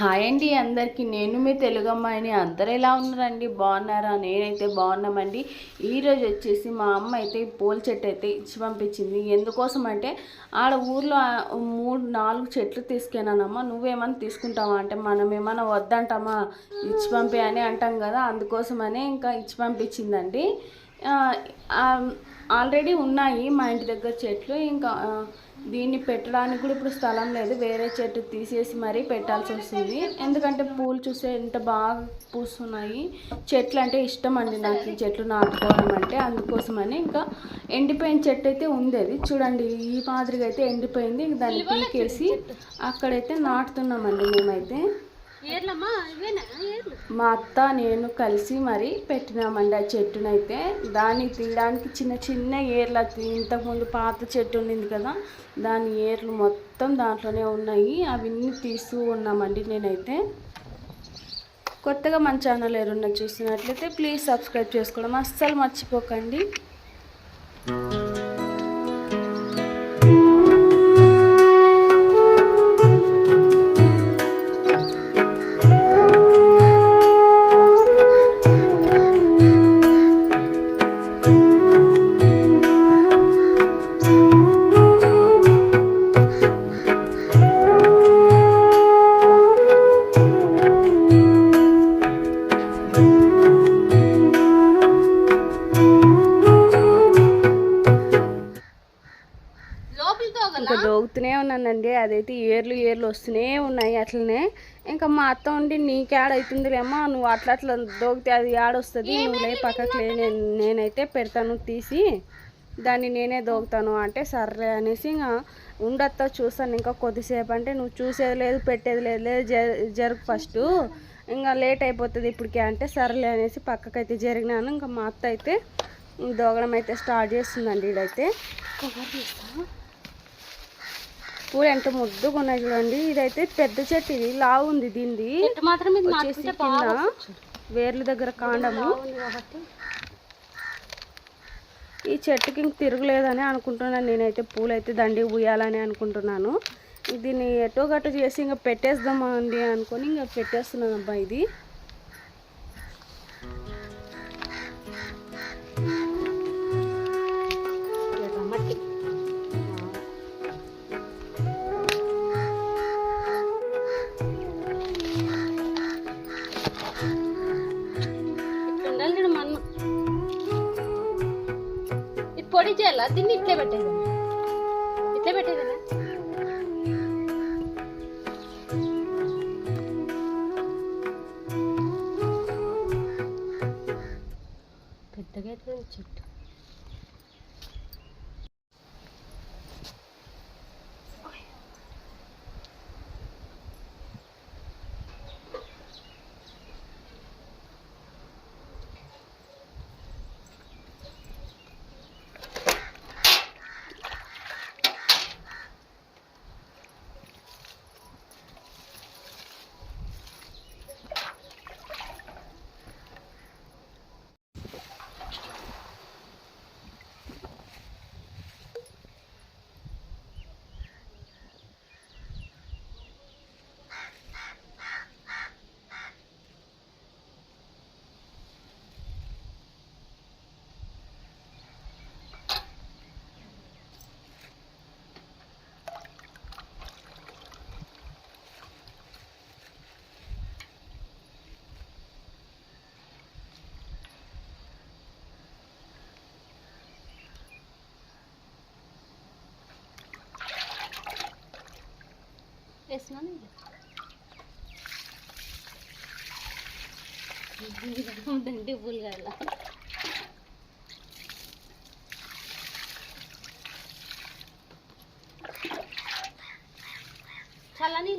Hi అండి అందరికీ. నేను మీ తెలుగమ్మ అమ్మాయిని అందరు ఎలా ఉన్నారండి? బాగున్నారా? నేనైతే బాగున్నామండి. ఈరోజు వచ్చేసి మా అమ్మ అయితే పూల చెట్టు అయితే ఇచ్చి పంపించింది. ఎందుకోసం అంటే ఆడ ఊర్లో మూడు నాలుగు చెట్లు తీసుకెళ్ళానమ్మా. నువ్వేమన్నా తీసుకుంటావా? అంటే మనం ఏమన్నా వద్దంటామా? ఇచ్చి పంపే అని అంటాం కదా. అందుకోసమనే ఇంకా ఇచ్చి పంపించిందండి. ఆల్రెడీ ఉన్నాయి మా ఇంటి దగ్గర చెట్లు. ఇంకా దీన్ని పెట్టడానికి కూడా ఇప్పుడు స్థలం లేదు. వేరే చెట్టు తీసేసి మరీ పెట్టాల్సి వస్తుంది. ఎందుకంటే పూలు చూస్తే ఎంత బాగా పూస్తున్నాయి. చెట్లు అంటే ఇష్టం అండి నాకు ఈ చెట్లు నాటుకోవడం అంటే. అందుకోసమని ఇంకా ఎండిపోయిన చెట్టు అయితే ఉంది అది. చూడండి ఈ మాదిరిగా అయితే ఎండిపోయింది. ఇంక దాన్ని పీకేసి అక్కడైతే నాటుతున్నామండి మేమైతే. మా అత్త నేను కలిసి మరి పెట్టినామండి ఆ చెట్టునైతే. దాన్ని తీయడానికి చిన్న చిన్న ఏర్లు అది ఇంతకుముందు పాత చెట్టు ఉండింది కదా దాని ఏర్లు మొత్తం దాంట్లోనే ఉన్నాయి. అవన్నీ తీస్తూ ఉన్నామండి నేనైతే. కొత్తగా మన ఛానల్ ఎవరున్నా చూసినట్లయితే ప్లీజ్ సబ్స్క్రైబ్ చేసుకోవడం అస్సలు మర్చిపోకండి. ఇంకా ఉన్నానండి. అదైతే ఏర్లు ఏర్లు వస్తూనే ఉన్నాయి అట్లనే. ఇంకా మా అత్త ఉండి నీకు నువ్వు అట్లా అట్లా దోగితే అది యాడొస్తుంది నువ్వు లే పక్కకు లే నేను నేనైతే పెడతాను తీసి. దాన్ని నేనే దోగుతాను అంటే సర్లే అనేసి ఇంకా ఉండత్తా చూస్తాను. ఇంకా కొద్దిసేపు అంటే నువ్వు చూసేది లేదు పెట్టేది లేదు లేదు జ- జరుగు ఫస్ట్ ఇంకా లేట్ అయిపోతుంది ఇప్పటికే అంటే సర్లే అనేసి పక్కకైతే జరిగినాను. ఇంకా మా అత్త అయితే దోగడం అయితే స్టార్ట్ చేస్తుందండి ఇదైతే పూలు ఎంత ముద్దుగా ఉన్నాయి చూడండి. ఇదైతే పెద్ద చెట్టు ఇది. లావు ఉంది దీనిది. మాత్రం వచ్చేసి కింద. వేర్ల దగ్గర కాండము. ఈ చెట్టుకి ఇంక తిరగలేదని అనుకుంటున్నాను. నేనైతే పూలు అయితే దండి పూయాలని అనుకుంటున్నాను. దీన్ని ఎటో గట్టు చేసి ఇంకా పెట్టేద్దామా అండి అనుకొని ఇంకా పెట్టేస్తున్నాను అబ్బా ఇది. పొడి చేయాల? దీన్ని ఇట్లే పెట్టేది ఇట్లే పెట్టేది పెద్దగా అయితే చెట్టు. sinanıyor. దండి పులిగాల చల్లని